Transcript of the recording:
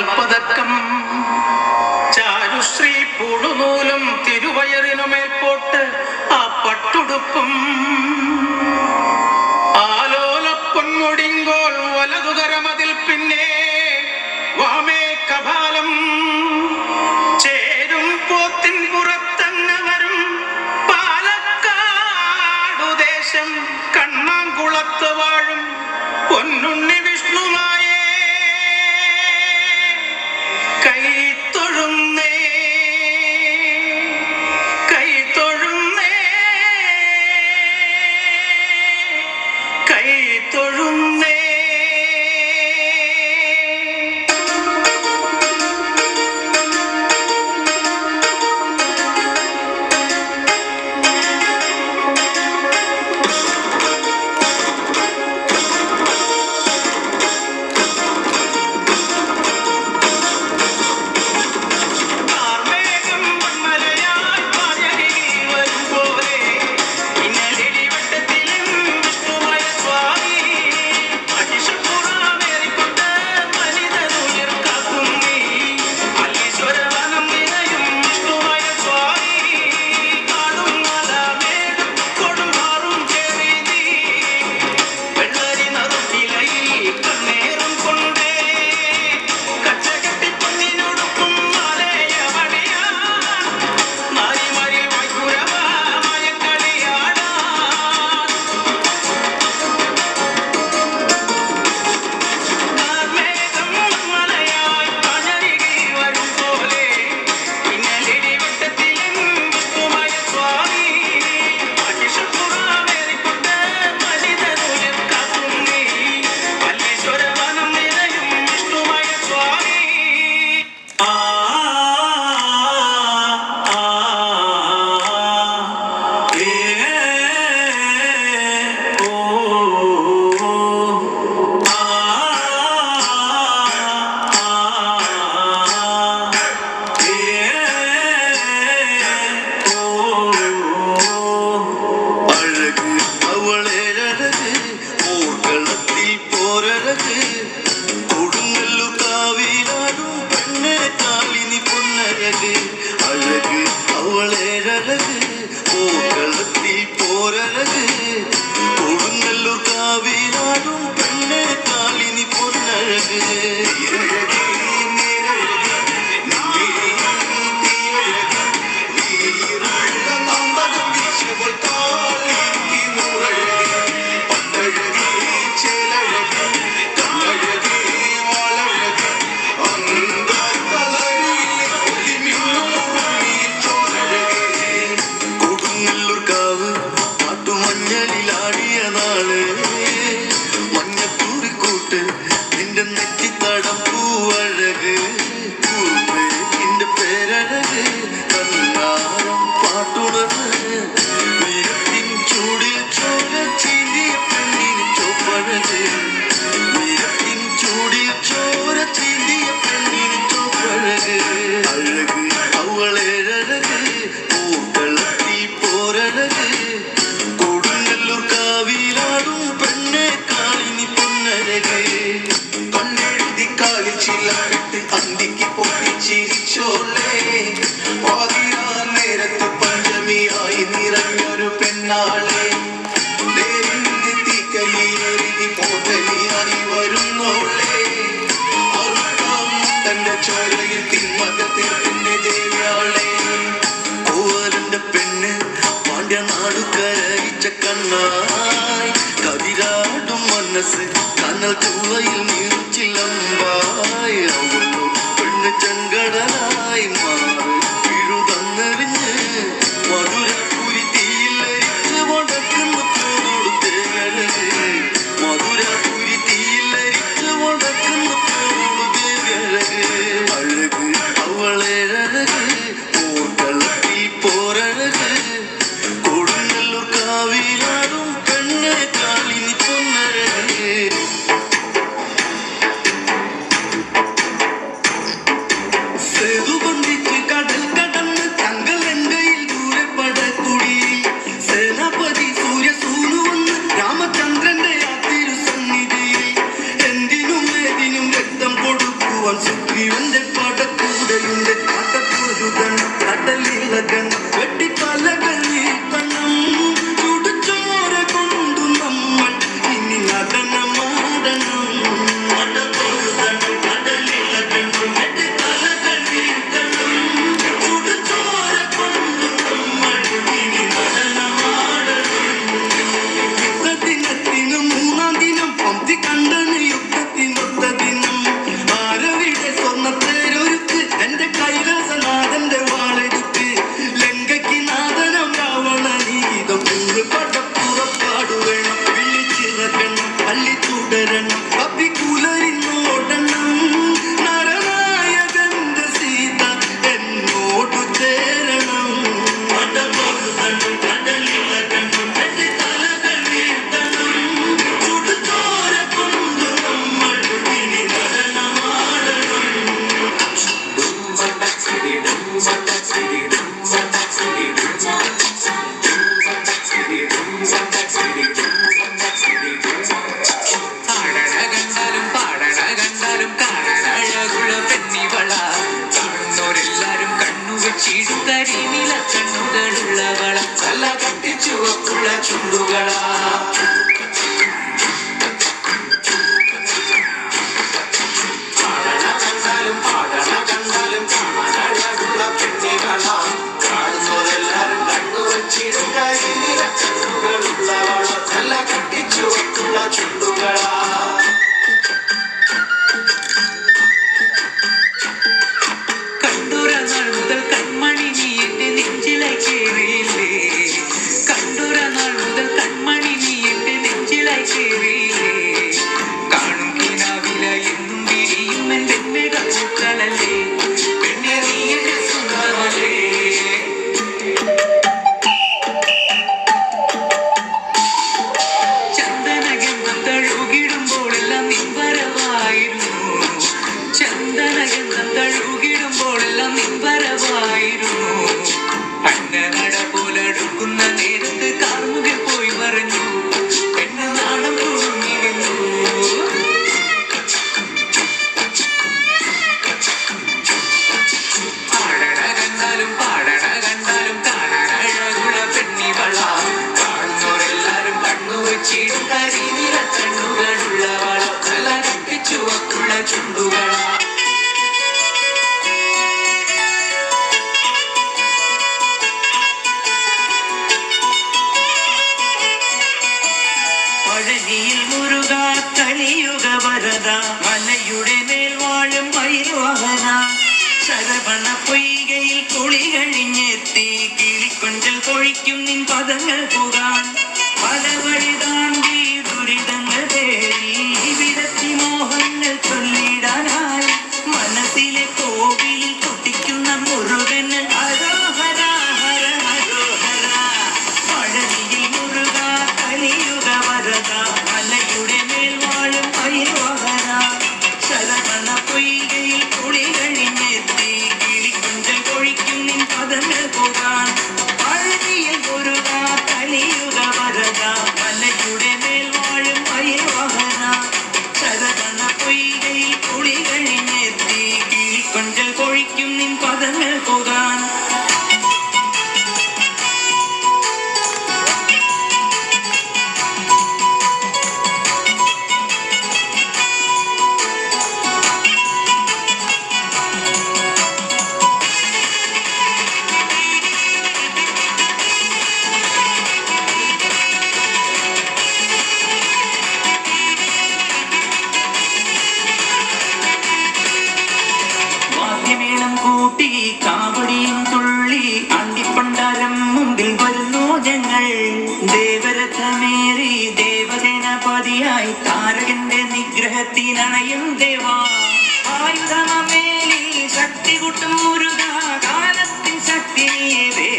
ಕಲ್ಪದಕ್ಕ ഒരഴക്. കൊടുങ്ങല്ലൂർ കാവിലാടും പെണ്ണെ കാളിനി പൊന്നഴക്. കണ്ണെഴുതി കളിച്ചില്ലാട്ട് അന്തിക്ക് പൊട്ടി ചിരിച്ചോളേ. പാതിരാ നേരത്ത് പഞ്ചമിയായി നിറഞ്ഞൊരു പെണ്ണാളെ. നേരിന്റെ തീക്കലിയേറി പോതലിയായി വരുന്നോളേ. അറുതാം പിന്നെ ദേവ്യാളെ. പൂവലിന്റെ പെണ്ണ് പാണ്ഡ്യ നാട് കരയിച്ച കണ്ണായി. കവിരാട് മനസ്സ് കനൽ കൂളയിൽ നീർച്ചിലമ്പായി അവളോ പെണ്ണ് ചെങ്കടലായി മാറി പിഴുതന്നെറിഞ്ഞ് പോരഴക്. കൊടുങ്ങല്ലൂർ കാവിലാടും പെണ്ണേക്കാ வருவான் சுற்றி வந்து பாடக்கூடையுண்டு கட்டக்கூடுதன் கடலிலகன் வெட்டி There's ശ്രവണ കുളി കഴിഞ്ഞെത്തി കിളിക്കൊഞ്ചൽ പൊഴിക്കും നിൻ പദങ്ങൾ പുകാൻ. പല വഴിതാണ് വേണം കൂട്ടി കാവടിയും തുള്ളി അണ്ടിപ്പണ്ടാരം മുമ്പിൽ വരുന്നു ഞങ്ങൾ. ദേവരഥമേറി ദേവസേനാപതിയായി താരകന്റെ നിഗ്രഹത്തിനണയും ദേവാ. ആയുധമേലി ശക്തി കൂട്ടും മുരുക. കാലത്തിൻ ശക്തി നീ